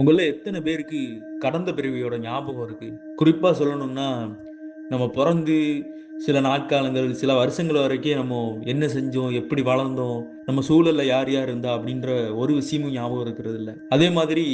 உங்களில் எத்தனை பேருக்கு கடந்த பிறவியோட ஞாபகம் இருக்கு? குறிப்பாக சொல்லணும்னா நம்ம பிறந்து சில நாட்காலங்கள் சில வருஷங்கள் வரைக்கும் நம்ம என்ன செஞ்சோம் எப்படி வளர்ந்தோம் நம்ம சூழலில் யார் யார் இருந்தா அப்படின்ற ஒரு விஷயமும் ஞாபகம் இருக்கிறது இல்லை அதே மாதிரி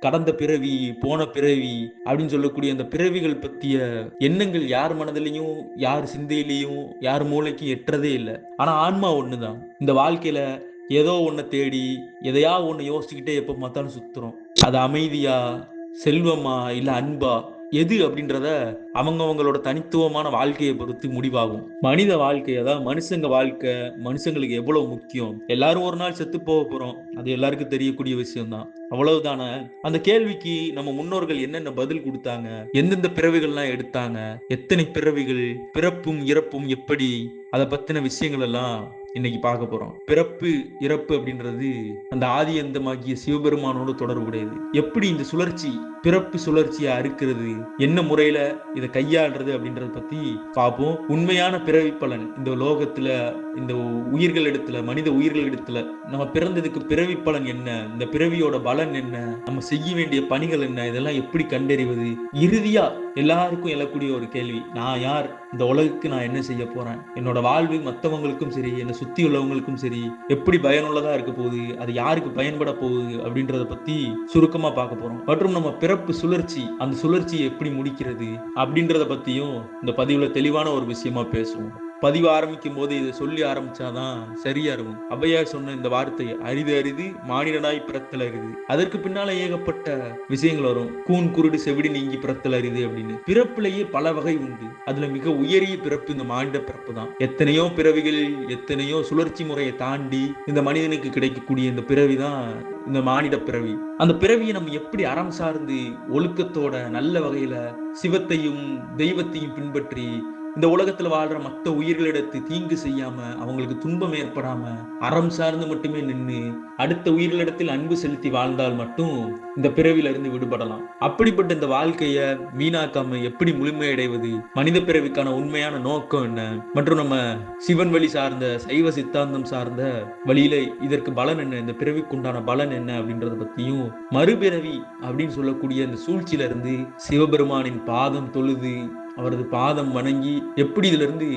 கடந்த பிறவி போன பிறவி அப்படின்னு சொல்லக்கூடிய அந்த பிறவிகள் பற்றிய எண்ணங்கள் யார் மனதிலையும் யார் சிந்தையிலையும் யார் மூளைக்கும் எட்டுறதே இல்லை. ஆனால் ஆன்மா ஒன்று தான் இந்த வாழ்க்கையில் ஏதோ ஒன்றை தேடி எதையா ஒன்று யோசிச்சுக்கிட்டே எப்போ பார்த்தாலும் சுற்றுறோம் அது அமைதியா செல்வமா இல்லை அன்பா? எது அப்படின்றத அவங்கவங்களோட தனித்துவமான வாழ்க்கையை பொறுத்து முடிவாகும். மனித வாழ்க்கை அதாவது மனுஷங்க வாழ்க்கை மனுஷங்களுக்கு எவ்வளவு முக்கியம்? எல்லாரும் ஒரு நாள் செத்து போக போறோம். அது எல்லாருக்கும் தெரியக்கூடிய விஷயம்தான். அவ்வளவுதானே? அந்த கேள்விக்கு நம்ம முன்னோர்கள் என்னென்ன பதில் கொடுத்தாங்க? எந்தெந்த பிறவிகள்லாம் எடுத்தாங்க? எத்தனை பிறவிகள்? பிறப்பும் இறப்பும் எப்படி? அதை பத்தின விஷயங்கள் எல்லாம் இன்னைக்கு பார்க்க போறோம். பிறப்பு இறப்பு அப்படின்றது அந்த ஆதி அந்தமாகிய சிவபெருமானோடு தொடர்புடையது. எப்படி இந்த சுழற்சி பிறப்பு சுழற்சியா அறுக்கிறது என்ன முறையில இதை கையாளுறது அப்படின்றத பத்தி பார்ப்போம். உண்மையான பிறவி பலன் இந்த லோகத்துல இந்த உயிர்கள் இடத்துல மனித உயிர்கள் இடத்துல நம்ம பிறந்ததுக்கு பிறவி பலன் என்ன? இந்த பிறவியோட பலன் என்ன? நம்ம செய்ய வேண்டிய பணிகள் என்ன? இதெல்லாம் எப்படி கண்டறிவது? இறுதியா எல்லாருக்கும் எழக்கூடிய ஒரு கேள்வி. நான் யார்? இந்த உலகுக்கு நான் என்ன செய்ய போறேன்? என்னோட வாழ்வு மற்றவங்களுக்கும் சரி என்ன சுத்தி உள்ளவங்களுக்கும் சரி எப்படி பயனுள்ளதா இருக்க போகுது அது யாருக்கு பயன்பட போகுது அப்படின்றத பத்தி சுருக்கமா பார்க்க போறோம். மற்றும் நம்ம பிறப்பு சுழற்சி அந்த சுழற்சியை எப்படி முடிக்கிறது அப்படின்றத பத்தியும் இந்த பதிவுல தெளிவான ஒரு விஷயமா பேசுவோம். பதிவு ஆரம்பிக்கும் போது இதை சொல்லி ஆரம்பிச்சாதான் சரியா இருக்கும் அவையார் சொன்ன இந்த வார்த்தை அரிது அரிது மானிடனாய் பிறத்தல் அரிது. அதற்கு பின்னால ஏகப்பட்ட விஷயங்கள் வரும். கூன் குருடு செவிடி நீங்கி பிறத்தல் அரிது அப்படின்னு. பிறப்பிலேயே பல வகை உண்டு. அதுல மிக உயரிய பிறப்பு இந்த மானிட பிறப்பு தான். எத்தனையோ பிறவிகள் எத்தனையோ சுழற்சி முறையை தாண்டி இந்த மனிதனுக்கு கிடைக்கக்கூடிய இந்த பிறவி தான் இந்த மானிட பிறவி. அந்த பிறவியை நம்ம எப்படி அறம் சார்ந்து ஒழுக்கத்தோட நல்ல வகையில சிவத்தையும் தெய்வத்தையும் பின்பற்றி இந்த உலகத்துல வாழ்ற மற்ற உயிர்களிடத்து தீங்கு செய்யாம அவங்களுக்கு துன்பம் ஏற்படாம அறம் சார்ந்து மட்டுமே நின்று அடுத்த உயிர்களிடத்தில் அன்பு செலுத்தி வாழ்ந்தால் மட்டும் இந்த பிறவில இருந்து விடுபடலாம். அப்படிப்பட்ட இந்த வாழ்க்கைய வீணாக்காம எப்படி முழுமையடைவது? மனித பிறவிக்கான உண்மையான நோக்கம் என்ன? மற்றும் நம்ம சிவன் வழி சார்ந்த சைவ சித்தாந்தம் சார்ந்த வழியில இதற்கு பலன் என்ன? இந்த பிறவிக்குண்டான பலன் என்ன? அப்படின்றத பத்தியும் மறுபிறவி அப்படின்னு சொல்லக்கூடிய அந்த சூழ்ச்சியில இருந்து சிவபெருமானின் பாதம் தொழுது அவரது பாதம் வணங்கி எப்படி இதுல இருந்து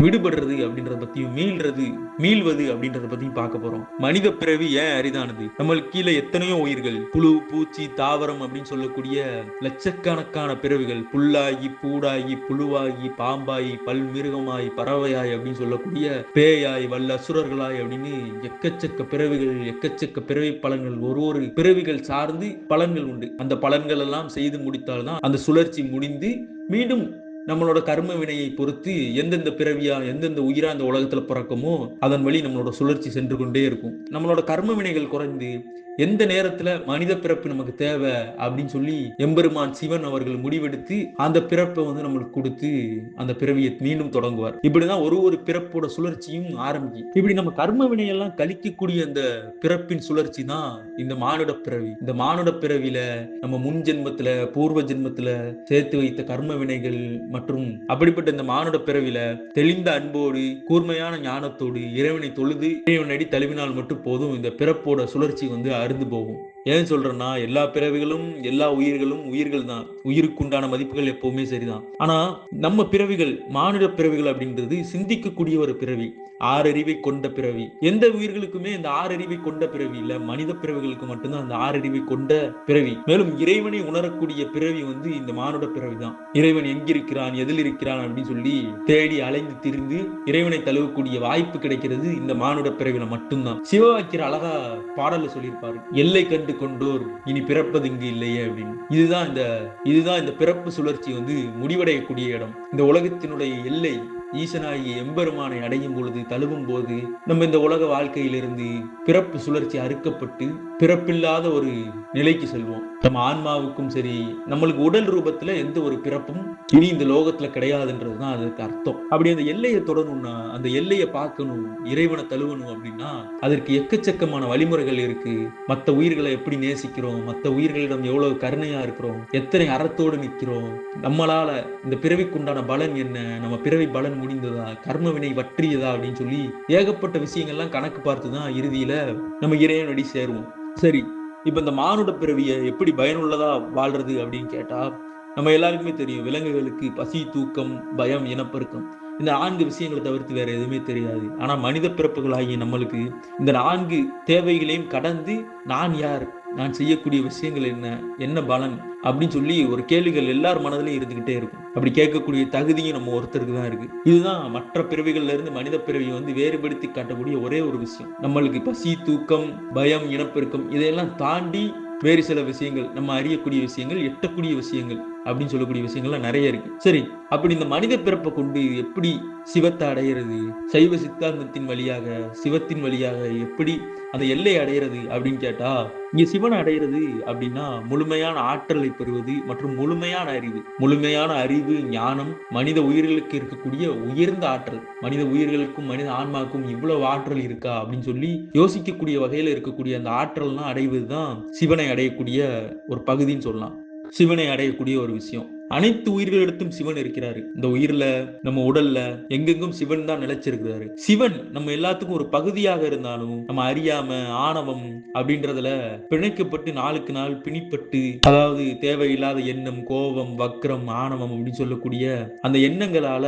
விடுபடுறது அப்படின்றத பத்தியும் மீள்றது மீள்வது அப்படின்றத பத்தியும் பார்க்க போறோம். மனித பிறவி ஏன் அரிதானது? நம்மளுக்கு கீழே எத்தனையோ உயிர்கள் புழு பூச்சி தாவரம் அப்படின்னு சொல்லக்கூடிய லட்சக்கணக்கான பிறவிகள் புல்லாகி பூடாகி புழுவாகி பாம்பாயி பல்மிருகமாய் பறவையாய் அப்படின்னு சொல்லக்கூடிய பேயாய் வல்ல அசுரர்களாய் அப்படின்னு எக்கச்சக்க பிறவிகள் எக்கச்சக்க பிறவி பலன்கள் ஒரு ஒரு பிறவிகள் சார்ந்து பலன்கள் உண்டு. அந்த பலன்கள் எல்லாம் செய்து முடித்தால்தான் அந்த சுழற்சி முடிந்து மீண்டும் நம்மளோட கர்ம வினையை பொறுத்து எந்தெந்த பிறவியா எந்தெந்த உயிரா அந்த உலகத்துல பிறக்குமோ அதன் வழி நம்மளோட சுழற்சி சென்று கொண்டே இருக்கும். நம்மளோட கர்ம வினைகள் குறைந்து எந்த நேரத்துல மனித பிறப்பு நமக்கு தேவை அப்படின்னு சொல்லி எம்பெருமான் சிவன் அவர்கள் முடிவெடுத்து அந்த பிறப்பை வந்து நம்மளுக்கு கொடுத்து அந்த பிறவியை மீண்டும் தொடங்குவார். இப்படிதான் ஒரு ஒரு பிறப்போட சுழற்சியும் ஆரம்பிக்கும். இப்படி நம்ம கர்ம வினையெல்லாம் கழிக்கக்கூடிய அந்த பிறப்பின் சுழற்சி தான் இந்த மானுட பிறவி. இந்த மானுட பிறவில நம்ம முன் ஜென்மத்துல பூர்வ ஜென்மத்துல சேர்த்து வைத்த கர்ம வினைகள் மற்றும் அப்படிப்பட்ட இந்த மானுட பிறவில தெளிந்த அன்போடு கூர்மையான ஞானத்தோடு இறைவனை தொழுது இறைவனடி தழுவினால் மட்டும் போதும் இந்த பிறப்போட சுழற்சி வந்து அருந்து போகும் ஏன் சொல்றேன்னா எல்லா பிறவிகளும் எல்லா உயிர்களும் உயிர்கள் தான் உயிருக்குண்டான மதிப்புகள் எப்பவுமே சரிதான். ஆனா நம்ம பிறவிகள் மானுட பிறவிகள் அப்படின்றது சிந்திக்கக்கூடிய ஒரு பிறவி ஆறறிவை கொண்ட பிறவி. எந்த உயிர்களுக்குமே இந்த ஆறறிவை கொண்ட பிறவி இல்ல மனித பிறவிகளுக்கு மட்டும்தான் அந்த ஆறறிவை கொண்ட பிறவி. மேலும் இறைவனை உணரக்கூடிய பிறவி வந்து இந்த மானுட பிறவி தான் இறைவன் எங்கிருக்கிறான் எதில் இருக்கிறான் அப்படின்னு சொல்லி தேடி அலைந்து திரிந்து இறைவனை தழுவக்கூடிய வாய்ப்பு கிடைக்கிறது இந்த மானுட பிறவில மட்டும்தான். சிவவாக்கியர் அழகா பாடல்ல சொல்லியிருப்பாரு எல்லை கண்டு கொண்டோர் இனி பிறப்பது இங்கு இல்லையே அப்படின்னு. இதுதான் இந்த இதுதான் இந்த பிறப்பு சுழற்சி வந்து முடிவடையக்கூடிய இடம். இந்த உலகத்தினுடைய எல்லை ஈசனாகிய எம்பெருமானை அடையும் பொழுது தழுவும் போது நம்ம இந்த உலக வாழ்க்கையிலிருந்து பிறப்பு சுழற்சி அறுக்கப்பட்டு பிறப்பில்லாத ஒரு நிலைக்கு செல்வோம். நம்ம ஆன்மாவுக்கும் சரி நம்மளுக்கு உடல் ரூபத்துல எந்த ஒரு பிறப்பும் இனி இந்த லோகத்துல கிடையாதுன்றதுதான் அதுக்கு அர்த்தம். அப்படி அந்த எல்லையை தொடணும்னா அந்த எல்லையை பார்க்கணும் இறைவனை தழுவணும் அப்படின்னா அதற்கு எக்கச்சக்கமான வழிமுறைகள் இருக்கு. மற்ற உயிர்களை எப்படி நேசிக்கிறோம் மற்ற உயிர்களிடம் எவ்வளவு கருணையா இருக்கிறோம் எத்தனை அறத்தோடு நிற்கிறோம் நம்மளால இந்த பிறவிக்குண்டான பலன் என்ன நம்ம பிறவி பலன் முடிந்ததா கர்ம வினை வற்றியதா அப்படின்னு சொல்லி ஏகப்பட்ட விஷயங்கள்லாம் கணக்கு பார்த்து தான் இறுதியில நம்ம இறைவனடி சேருவோம். சரி இப்ப இந்த மானுட பிறவியை எப்படி பயனுள்ளதா வாழ்றது அப்படின்னு கேட்டா நம்ம எல்லாருக்குமே தெரியும். விலங்குகளுக்கு பசி தூக்கம் பயம் இனப்பெருக்கம். இந்த நான்கு விஷயங்களை தவிர்த்து வேற எதுவுமே தெரியாது. ஆனா மனித பிறப்புகளாகிய நம்மளுக்கு இந்த நான்கு தேவைகளையும் கடந்து நான் யார்? நான் செய்யக்கூடிய விஷயங்கள் என்ன? என்ன பலன்? அப்படின்னு சொல்லி ஒரு கேள்விகள் எல்லார் மனதிலையும் இருந்துகிட்டே இருக்கும். அப்படி கேட்கக்கூடிய தகுதியும் நம்ம ஒருத்தருக்கு தான் இருக்கு. இதுதான் மற்ற பிறவிகள்ல இருந்து மனித பிறவியை வந்து வேறுபடுத்தி காட்டக்கூடிய ஒரே ஒரு விஷயம். நம்மளுக்கு பசி தூக்கம் பயம் இனப்பெருக்கம் இதையெல்லாம் தாண்டி வேறு சில விஷயங்கள் நம்ம அறியக்கூடிய விஷயங்கள் எட்டக்கூடிய விஷயங்கள். அப்படின்னு சொல்லக்கூடிய விஷயங்கள்லாம் நிறைய இருக்கு. சரி அப்படி இந்த மனித பிறப்பை கொண்டு எப்படி சிவத்தை அடையிறது? சைவ சித்தாந்தத்தின் வழியாக சிவத்தின் வழியாக எப்படி அந்த எல்லை அடையிறது அப்படின்னு கேட்டா இங்க சிவன் அடையிறது அப்படின்னா முழுமையான ஆற்றலை பெறுவது மற்றும் முழுமையான அறிவு. முழுமையான அறிவு ஞானம் மனித உயிர்களுக்கு இருக்கக்கூடிய உயர்ந்த ஆற்றல். மனித உயிர்களுக்கும் மனித ஆன்மாவுக்கும் இவ்வளவு ஆற்றல் இருக்கா அப்படின்னு சொல்லி யோசிக்கக்கூடிய வகையில இருக்கக்கூடிய அந்த ஆற்றல்லாம் அடைவது தான் சிவனை அடையக்கூடிய ஒரு பகுதின்னு சொல்லலாம். சிவனை அடையக்கூடிய ஒரு விஷயம். அனைத்து உயிர்களிடத்தும் சிவன் இருக்கிறாரு. இந்த உயிர்ல நம்ம உடல்ல எங்கெங்கும் சிவன் தான் நிலைச்சிருக்கிறாரு. சிவன் நம்ம எல்லாத்துக்கும் ஒரு பகுதியாக இருந்தாலும் நம்ம அறியாம ஆணவம் அப்படின்றதுல பிணைக்கப்பட்டு நாளுக்கு நாள் பிணிப்பட்டு அதாவது தேவையில்லாத எண்ணம் கோபம் வக்ரம் ஆணவம் அப்படின்னு சொல்லக்கூடிய அந்த எண்ணங்களால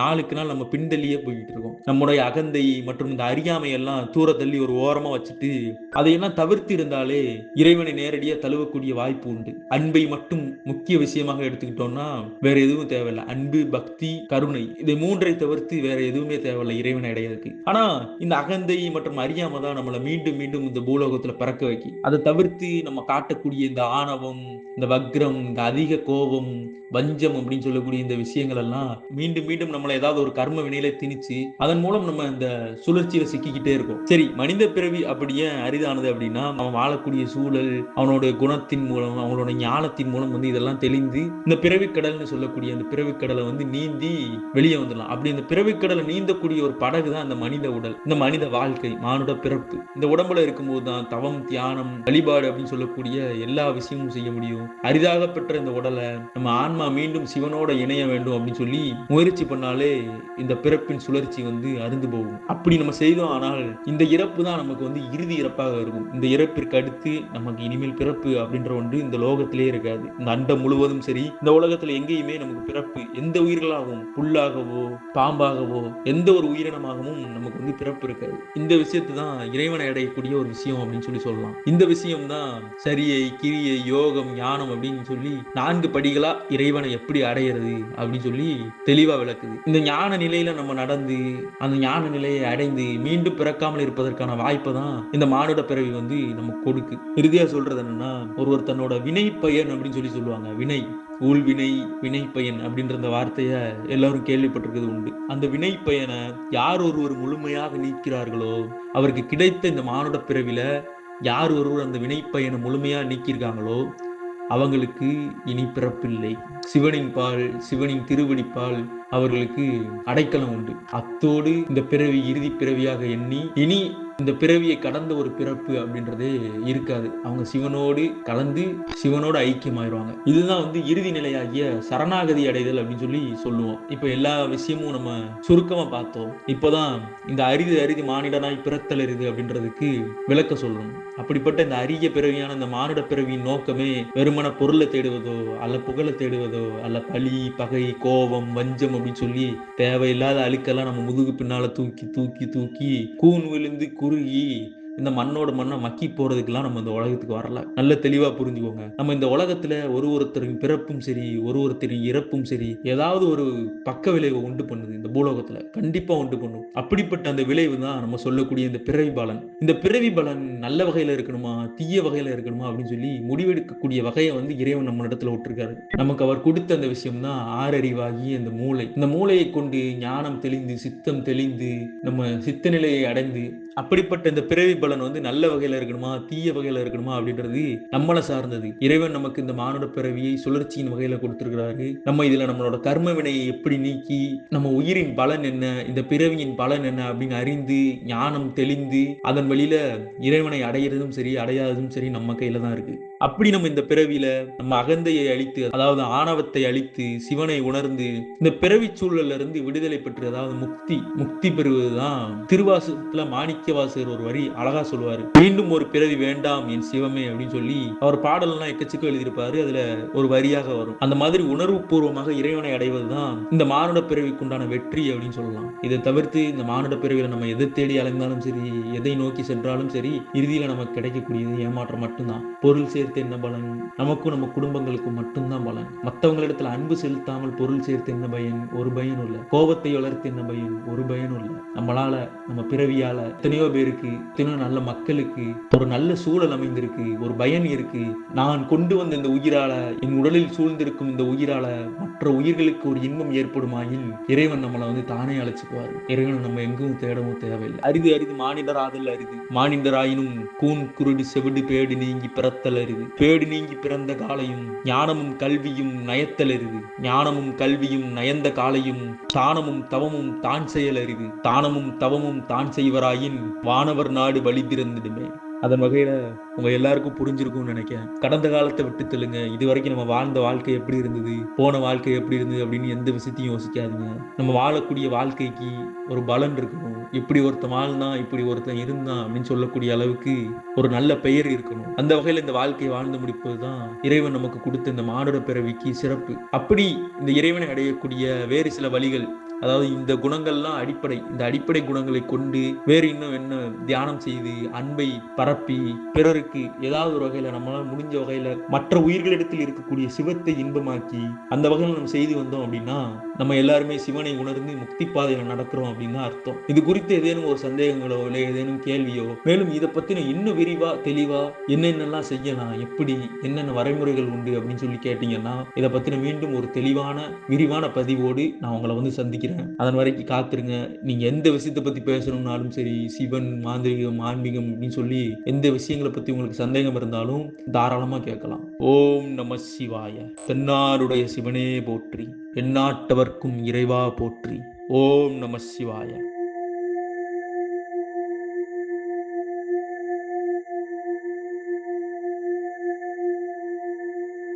நாளுக்கு நாள் நம்ம பின்தள்ளியே போய்கிட்டு இருக்கோம். நம்முடைய அகந்தை மற்றும் இந்த அறியாமை எல்லாம் தூர தள்ளி ஒரு ஓரமா வச்சுட்டு அதையெல்லாம் தவிர்த்து இருந்தாலே இறைவனை நேரடியா தழுவக்கூடிய வாய்ப்பு உண்டு. அன்பை மட்டும் முக்கிய விஷயமாக எடுத்துக்கிட்டு விட்டோம்னா வேற எதுவும் தேவையில்லை. அன்பு பக்தி கருணை. இதை மூன்றை தவிர்த்து வேற எதுவுமே தேவையில்லை. இறைவனை அடையிறதுக்கு. ஆனா இந்த அகந்தை மற்றும் அறியாம தான் நம்மளை மீண்டும் மீண்டும் இந்த பூலோகத்துல பறக்க வைக்கி. அதை தவிர்த்து நம்ம காட்டக்கூடிய இந்த ஆணவம் இந்த வக்ரம் இந்த அதிக கோபம் வஞ்சம் அப்படின்னு சொல்லக்கூடிய இந்த விஷயங்கள் எல்லாம் மீண்டும் மீண்டும் நம்மளை ஏதாவது ஒரு கர்ம வினையில திணிச்சு அதன் மூலம் நம்ம இந்த சுழற்சியில சிக்கிக்கிட்டே இருக்கோம். சரி மனித பிறவி அப்படி ஏன் அரிதானது அப்படின்னா அவன் வாழக்கூடிய சூழல் அவனோட குணத்தின் மூலம் அவனோட ஞானத்தின் மூலம் வந்து இதெல்லாம் தெளிந்து இந்த பிறவிக்கடல்னு சொல்லக்கூடிய அந்த பிறவிக்கடலை வந்து நீந்தி வெளியே வந்துடலாம். அப்படி அந்த பிறவிக்கடலை நீந்தக்கூடிய ஒரு படகு தான் அந்த மனித உடல் இந்த மனித வாழ்க்கை மானுட பிறப்பு. இந்த உடம்புல இருக்கும்போது தான் தவம் தியானம் வழிபாடு அப்படின்னு சொல்லக்கூடிய எல்லா விஷயமும் செய்ய முடியும். அரிதாக பெற்ற இந்த உடலை நம்ம ஆன்மா மீண்டும் சிவனோட இணைய வேண்டும் அப்படின்னு சொல்லி முயற்சி பண்ணாலே இந்த பிறப்பின் சுழற்சி வந்து அருந்து போகும். அப்படி நம்ம செய்தோம் ஆனால் இந்த இறப்பு தான் நமக்கு வந்து இறுதி இறப்பாக இருக்கும். இந்த இறப்பிற்கு அடுத்து நமக்கு இனிமேல் பிறப்பு அப்படின்ற ஒன்று இந்த லோகத்திலே இருக்காது. இந்த அண்டம் முழுவதும் சரி இந்த உலகத்துல எங்கேயுமே நமக்கு பிறப்பு எந்த உயிர்களாகவும் புல்லாகவோ பாம்பாகவோ எந்த ஒரு உயிரினமாகவும் நமக்கு வந்து பிறப்பு இருக்காது. இந்த விஷயத்தை தான் இறைவனை அடையக்கூடிய ஒரு விஷயம் அப்படின்னு சொல்லி சொல்லலாம். இந்த விஷயம் தான் சரியை கிரியை யோகம் ஞானம் அப்படின்னு சொல்லி நான்கு படிகளா இறைவனை எப்படி அடையிறது அப்படின்னு சொல்லி தெளிவா விளக்குது. இந்த ஞான நிலையில நம்ம நடந்து அந்த ஞான நிலையை அடைந்து மீண்டும் பிறக்காமல் இருப்பதற்கான வாய்ப்பை தான் இந்த மானுட பிறவி வந்து நமக்கு கொடுக்கு. இறுதியா சொல்றது என்னன்னா ஒருவர் தன்னோட வினை பயன் அப்படின்னு சொல்லி சொல்லுவாங்க. வினை ஊழ்வினை வினை பயன் அப்படின்ற அந்த வார்த்தையை எல்லாரும் கேள்விப்பட்டிருக்கிறது உண்டு. அந்த வினை பயனை யார் ஒருவர் முழுமையாக நீக்கிறார்களோ அவருக்கு கிடைத்த இந்த மானுட பிறவில யார் ஒருவர் அந்த வினை பயனை முழுமையா நீக்கியிருக்காங்களோ அவங்களுக்கு இனி பிறப்பில்லை. சிவனின் பால் சிவனின் திருவடிப்பால் அவர்களுக்கு அடைக்கலம் உண்டு. அத்தோடு இந்த பிறவி இறுதி பிறவியாக எண்ணி இனி இந்த பிறவியை கடந்த ஒரு பிறப்பு அப்படின்றதே இருக்காது. அவங்க சிவனோடு கலந்து சிவனோடு ஐக்கியமாயிருவாங்க. இதுதான் வந்து இறுதி நிலையாகிய சரணாகதி அடைதல் அப்படின்னு சொல்லி சொல்லுவோம். இப்போ எல்லா விஷயமும் நம்ம சுருக்கமா பார்த்தோம். இப்போதான் இந்த அரிது அரிது மானிடனாய் பிறத்தல் அரிது அப்படின்றதுக்கு விளக்க சொல்லணும் அப்படிப்பட்ட இந்த அரிய பிறவியான இந்த மானுட பிறவியின் நோக்கமே வெறுமன பொருளை தேடுவதோ அல்ல புகழை தேடுவதோ அல்ல பழி பகை கோபம் வஞ்சம் அப்படின்னு சொல்லி தேவையில்லாத அழுக்கெல்லாம் நம்ம முதுகு பின்னால தூக்கி தூக்கி தூக்கி கூன் விழுந்து குறுகி இந்த மண்ணோட மண்ணை மக்கி போறதுக்கெல்லாம் நம்ம இந்த உலகத்துக்கு வரல. நல்ல தெளிவா புரிஞ்சுக்கோங்க. நம்ம இந்த உலகத்துல ஒரு ஒருத்தரின் பிறப்பும் சரி ஒரு ஒருத்தரின் இறப்பும் சரி ஏதாவது ஒரு பக்க விளைவை உண்டு பண்ணுது இந்த பூலோகத்துல. கண்டிப்பா உண்டு பண்ணும். அப்படிப்பட்ட அந்த விளைவு தான் நம்ம சொல்லக்கூடிய இந்த பிறவி பலன். இந்த பிறவி பலன் நல்ல வகையில இருக்கணுமா தீய வகையில இருக்கணுமா அப்படின்னு சொல்லி முடிவெடுக்கக்கூடிய வகையை வந்து இறைவன் நம்ம இடத்துல விட்டுருக்காரு. நமக்கு அவர் கொடுத்த அந்த விஷயம் தான் ஆறறிவாகி அந்த மூளை. இந்த மூளையை கொண்டு ஞானம் தெளிந்து சித்தம் தெளிந்து நம்ம சித்த நிலையை அடைந்து அப்படிப்பட்ட இந்த பிறவி பலன் வந்து நல்ல வகையில இருக்கணுமா தீய வகையில இருக்கணுமா அப்படின்றது நம்மளை சார்ந்தது. இறைவன் நமக்கு இந்த மானுட பிறவியை சுழற்சியின் வகையில கொடுத்துருக்கிறாரு. நம்ம இதுல நம்மளோட கர்ம வினையை எப்படி நீக்கி நம்ம உயிரின் பலன் என்ன இந்த பிறவியின் பலன் என்ன அப்படின்னு அறிந்து ஞானம் தெளிந்து அதன் வழியில இறைவனை அடையிறதும் சரி அடையாததும் சரி நம்ம கையில தான் இருக்கு. அப்படி நம்ம இந்த பிறவியில நம்ம அகந்தையை அழித்து அதாவது ஆணவத்தை அழித்து சிவனை உணர்ந்து இந்த பிறவி சூழல்ல இருந்து விடுதலை பெற்று அதாவது முக்தி முக்தி பெறுவதுதான் திருவாசத்துல மாணிக்க வாசகர் ஒரு வரி அழகா சொல்லுவாரு. மீண்டும் ஒரு பிறவி வேண்டாம் என் சிவமே அப்படின்னு சொல்லி அவர் பாடல்லாம் எக்கச்சக்கம் எழுதியிருப்பாரு. அதுல ஒரு வரியாக வரும். அந்த மாதிரி உணர்வு பூர்வமாக இறைவனை அடைவதுதான் இந்த மானுட பிறவிக்குண்டான வெற்றி அப்படின்னு சொல்லலாம். இதை தவிர்த்து இந்த மானுட பிறவியில நம்ம எதை தேடி அலைந்தாலும் சரி எதை நோக்கி சென்றாலும் சரி இறுதியில நமக்கு கிடைக்கக்கூடியது ஏமாற்றம் மட்டும்தான். பொருள் சேர்த்து என்ன பலன்? நமக்கும் நம்ம குடும்பங்களுக்கும் மட்டும்தான் பலன். மற்றவங்களிடத்துல அன்பு செலுத்தாமல் பொருள் சேர்த்து என்ன பயன்? ஒரு பயனும் இல்லை. கோபத்தை வளர்த்து என்ன பயன்? ஒரு பயனும் இல்லை. நம்மளால நம்ம பிறவியால எத்தனையோ பேருக்கு எத்தனையோ நல்ல மக்களுக்கு ஒரு நல்ல சூழல் அமைந்திருக்கு ஒரு பயன் இருக்கு. நான் கொண்டு வந்த இந்த உயிரால என் உடலில் சூழ்ந்திருக்கும் இந்த உயிரால மற்ற உயிர்களுக்கு ஒரு இன்பம் ஏற்படுமாயின் இறைவன் நம்மளை வந்து தானே அழைச்சிக்குவார். இறைவன் நம்ம எங்கும் தேடவும் தேவையில்லை. அரிது அரிது மானிடர் ஆதல் அரிது. மானிடராயினும் கூன் குருடு செவிடு பேடு நீங்கி பிறத்தல் அரிது. பேடு நீங்கி பிறந்த காலையும் ஞானமும் கல்வியும் நயத்தல் அரிது ஞானமும் கல்வியும் நயந்த காலையும் தானமும் தவமும் தான் செயல் அரிது தானமும் தவமும் தான் செய்வராயின் வானவர் நாடு வழி திறந்திடுமே அதன் வகையில் உங்கள் எல்லாருக்கும் புரிஞ்சிருக்கும்னு நினைக்கிறேன். கடந்த காலத்தை விட்டு தெலுங்க இது வரைக்கும் நம்ம வாழ்ந்த வாழ்க்கை எப்படி இருந்தது? போன வாழ்க்கை எப்படி இருந்தது அப்படின்னு எந்த விஷயத்தையும் யோசிக்காதுங்க. நம்ம வாழக்கூடிய வாழ்க்கைக்கு ஒரு பலன் இருக்கணும். இப்படி ஒருத்தன் வாழ்ந்தான் இப்படி ஒருத்தன் இருந்தான் அப்படின்னு சொல்லக்கூடிய அளவுக்கு ஒரு நல்ல பெயர் இருக்கணும். அந்த வகையில் இந்த வாழ்க்கையை வாழ்ந்து முடிப்பது தான் இறைவன் நமக்கு கொடுத்த இந்த மானுட பிறவிக்கு சிறப்பு. அப்படி இந்த இறைவனை அடையக்கூடிய வேறு சில வழிகள் அதாவது இந்த குணங்கள்லாம் அடிப்படை இந்த அடிப்படை குணங்களை கொண்டு வேறு இன்னும் என்ன தியானம் செய்து அன்பை பரப்பி பிறருக்கு ஏதாவது ஒரு வகையில நம்மளால முடிஞ்ச வகையில மற்ற உயிர்களிடத்தில் இருக்கக்கூடிய சிவத்தை இன்பமாக்கி அந்த வகையில் நம்ம செய்து வந்தோம் அப்படின்னா நம்ம எல்லாருமே சிவனை உணர்ந்து முக்தி பாதையில நடக்கிறோம் அப்படின்னு தான் அர்த்தம். இது குறித்து ஏதேனும் ஒரு சந்தேகங்களோ இல்லை ஏதேனும் கேள்வியோ மேலும் இதை பத்தின இன்னும் விரிவா தெளிவா என்னென்னலாம் செய்யலாம் எப்படி என்னென்ன வரைமுறைகள் உண்டு அப்படின்னு சொல்லி கேட்டீங்கன்னா இதை பத்தின மீண்டும் ஒரு தெளிவான விரிவான பதிவோடு நான் உங்களை வந்து சந்திக்கிறேன். அதன் வரைக்கும் காத்துருங்க. நீங்க எந்த விஷயத்தை பத்தி பேசணும்னாலும் சரி சிவன் மாந்திரிகம் ஆன்மீகம் அப்படின்னு சொல்லி எந்த விஷயங்களை பத்தி உங்களுக்கு சந்தேகம் இருந்தாலும் தாராளமா கேட்கலாம். ஓம் நம சிவாய. தென்னாருடைய சிவனே போற்றி எந்நாட்டவர்க்கும் இறைவா போற்றி. ஓம் நம சிவாய.